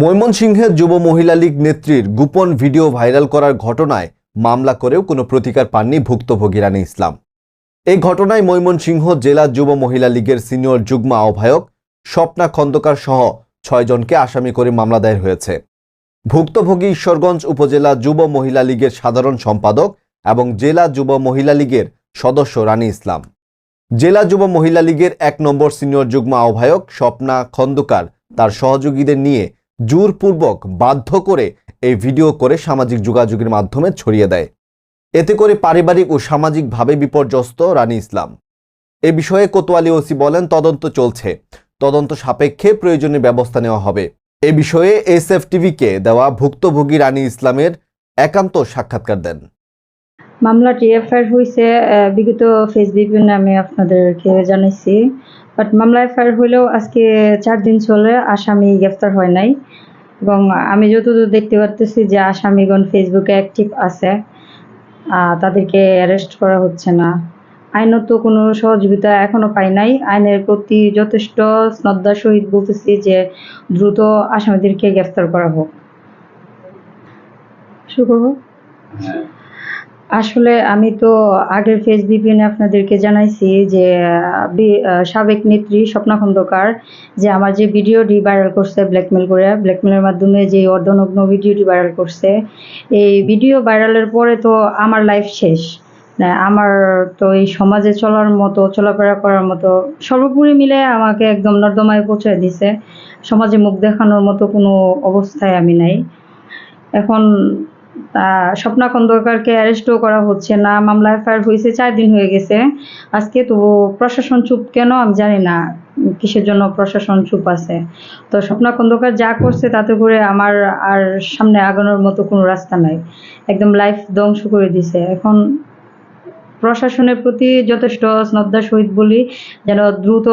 ময়মনসিংহের যুব মহিলা লীগ নেত্রীর গোপন ভিডিও ভাইরাল করার ঘটনায় মামলা করেও কোনো প্রতিকার পাননি ভুক্তভোগী রানী ইসলাম। এই ঘটনায় ময়মনসিংহ জেলা যুব মহিলা লীগের সিনিয়র যুগ্ম আহ্বায়ক স্বপ্না খন্দকার সহ ছয়জনকে আসামি করে মামলা দায়ের হয়েছে। ভুক্তভোগী ঈশ্বরগঞ্জ উপজেলা যুব মহিলা লীগের সাধারণ সম্পাদক এবং জেলা যুব মহিলা লীগের সদস্য রানী ইসলাম। জেলা যুব মহিলা লীগের এক নম্বর সিনিয়র যুগ্ম আহ্বায়ক স্বপ্না খন্দকার তার সহযোগীদের নিয়ে জোরপূর্বক বাধ্য করে এই ভিডিও করে সামাজিক যোগাযোগের মাধ্যমে ছড়িয়ে দেয়। এতে করে পারিবারিক ও সামাজিকভাবে বিপর্যস্ত রানী ইসলাম। এ বিষয়ে কোতোয়ালি ওসি বলেন, তদন্ত চলছে। তদন্ত সাপেক্ষে প্রয়োজনীয় ব্যবস্থা নেওয়া হবে। এ বিষয়ে এসএফ টিভিকে দেওয়া ভুক্তভোগী রানী ইসলামের একান্ত সাক্ষাৎকার দেন। মামলাটি এফআইআর হয়েছে বিগত ফেসবুক নামে আপনাদেরকে জানাইছি। বাট মামলা এফআইআর হইলেও আজকে চার দিন চলে আসামি গ্রেফতার হয় নাই। এবং আমি যতদূর দেখতে পারতেছি যে আসামিগণ ফেসবুকে অ্যাক্টিভ আছে তাদেরকে অ্যারেস্ট করা হচ্ছে না। আইনত কোনো সহযোগিতা এখনও পাই নাই। আইনের প্রতি যথেষ্ট শ্রদ্ধার সহিত বলতেছি যে দ্রুত আসামিদেরকে গ্রেফতার করা হোক। শুরু করব আসলে আমি তো আগের ফেস বিপিএনে আপনাদেরকে জানাইছি যে সাবেক নেত্রী স্বপ্না খন্দকার যে আমার যে ভিডিওটি ভাইরাল করছে ব্ল্যাকমেল করে ব্ল্যাকমেলের মাধ্যমে যে অর্ধনগ্ন ভিডিওটি ভাইরাল করছে এই ভিডিও ভাইরালের পরে তো আমার লাইফ শেষ। না, আমার তো এই সমাজে চলার মতো চলাফেরা করার মতো সর্বোপরি মিলে আমাকে একদম নর্দমায় পৌঁছে দিছে। সমাজে মুখ দেখানোর মতো কোনো অবস্থায় আমি নাই। এখন স্বপ্না খন্দকারকে অ্যারেস্টও করা হচ্ছে না, মামলা এফআইআর হয়েছে, চার দিন হয়ে গেছে। আজকে তো প্রশাসন চুপ কেন আমি জানি না, কিসের জন্য প্রশাসন চুপ আছে? তো স্বপ্না খন্দকার যা করছে তাতে করে আমার আর সামনে আগানোর মতো কোনো রাস্তা নাই। একদম লাইফ ধ্বংস করে দিছে। এখন প্রশাসনের প্রতি যথেষ্ট শ্রদ্ধা সহিত বলি, যেন দ্রুত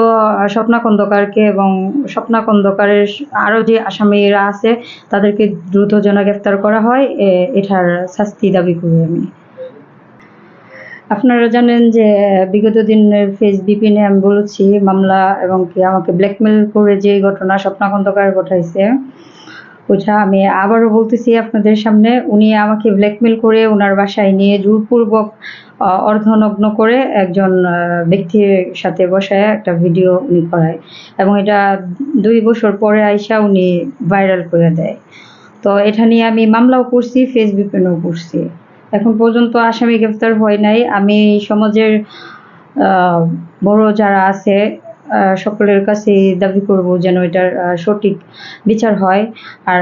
স্বপ্না খন্দকারকে এবং স্বপ্না খন্দকারের আরও যে আসামিরা আছে, তাদেরকে দ্রুত যেন গ্রেফতার করা হয় এটার শাস্তি দাবি করি আমি। আপনারা জানেন যে, বিগত দিনের ফেস বিপিনে আমি বলেছি, মামলা এবং কি আমাকে ব্ল্যাকমেল করে যে ঘটনা স্বপ্না খন্দকার ঘটাইছে ওইটা আমি আবারও বলতেছি আপনাদের সামনে, উনি আমাকে ব্ল্যাকমেল করে ওনার বাসায় নিয়ে জোরপূর্বক অর্ধনগ্ন করে একজন ব্যক্তির সাথে বসায় একটা ভিডিও উনি করায়। এবং এটা দুই বছর পরে আইসা উনি ভাইরাল করে দেয়। তো এটা নিয়ে আমি মামলাও করছি ফেসবুকেও করছি। এখন পর্যন্ত আসামি গ্রেফতার হয় নাই। আমি সমাজের বড় যারা আছে সকলের কাছে দাবি করব যেন এটার সঠিক বিচার হয়। আর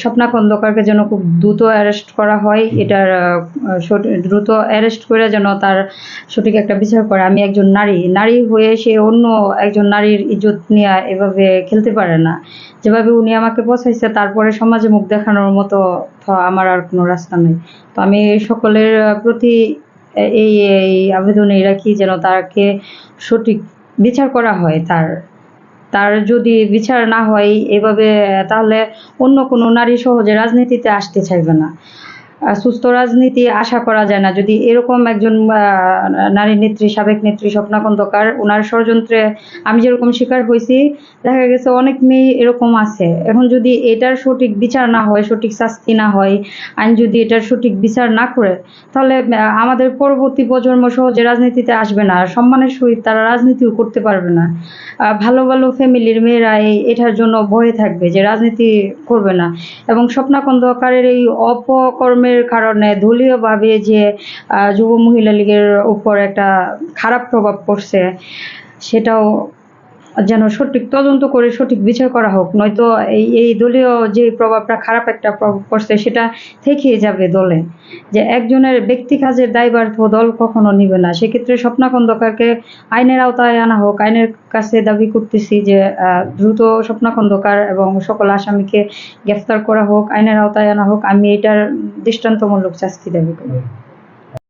স্বপ্না খন্দকারকে যেন খুব দ্রুত অ্যারেস্ট করা হয় এটার দ্রুত অ্যারেস্ট করে যেন তার সঠিক একটা বিচার করে। আমি একজন নারী নারী হয়ে সে অন্য একজন নারীর ইজ্জত নিয়ে এভাবে খেলতে পারে না। যেভাবে উনি আমাকে পছাইছে তারপরে সমাজে মুখ দেখানোর মতো আমার আর কোনো রাস্তা নেই। তো আমি সকলের প্রতি এই এই আবেদনই রাখি যেন তাকে সঠিক বিচার করা হয় তার তার যদি বিচার না হয় এভাবে, তাহলে অন্য কোনো নারী সহজে রাজনীতিতে আসতে চাইবে না। সুস্থ রাজনীতি আশা করা যায় না। যদি এরকম একজন নারী নেত্রী, সাবেক নেত্রী স্বপ্না খন্দকার ওনার ষড়যন্ত্রে আমি যেরকম শিকার হয়েছি, দেখা গেছে অনেক মেয়ে এরকম আছে। এখন যদি এটার সঠিক বিচার না হয়, সঠিক শাস্তি না হয়, আইন যদি এটার সঠিক বিচার না করে, তাহলে আমাদের পরবর্তী প্রজন্ম সহজে রাজনীতিতে আসবে না। সম্মানের সহিত তারা রাজনীতিও করতে পারবে না। ভালো ভালো ফ্যামিলির মেয়েরা এই এটার জন্য ভয়ে থাকবে যে রাজনীতি করবে না। এবং স্বপ্না খন্দকারের এই অপকর্মের কারণে দলীয়ভাবে যে যুব মহিলা লীগের উপর একটা খারাপ প্রভাব পড়ছে সেটাও যেন সঠিক তদন্ত করে সঠিক বিচার করা হোক। নয়তো এই এই দলীয় যে প্রভাবটা, খারাপ একটা প্রভাব পড়ছে, সেটা থেকেই যাবে দলে। যে একজনের ব্যক্তি কাজের দায়ভার দল কখনো নিবে না। সেক্ষেত্রে স্বপ্না খন্দকারকে আইনের আওতায় আনা হোক। আইনের কাছে দাবি করতেছি যে দ্রুত স্বপ্না খন্দকার এবং সকল আসামিকে গ্রেফতার করা হোক, আইনের আওতায় আনা হোক। আমি এটার দৃষ্টান্তমূলক শাস্তি দাবি করি।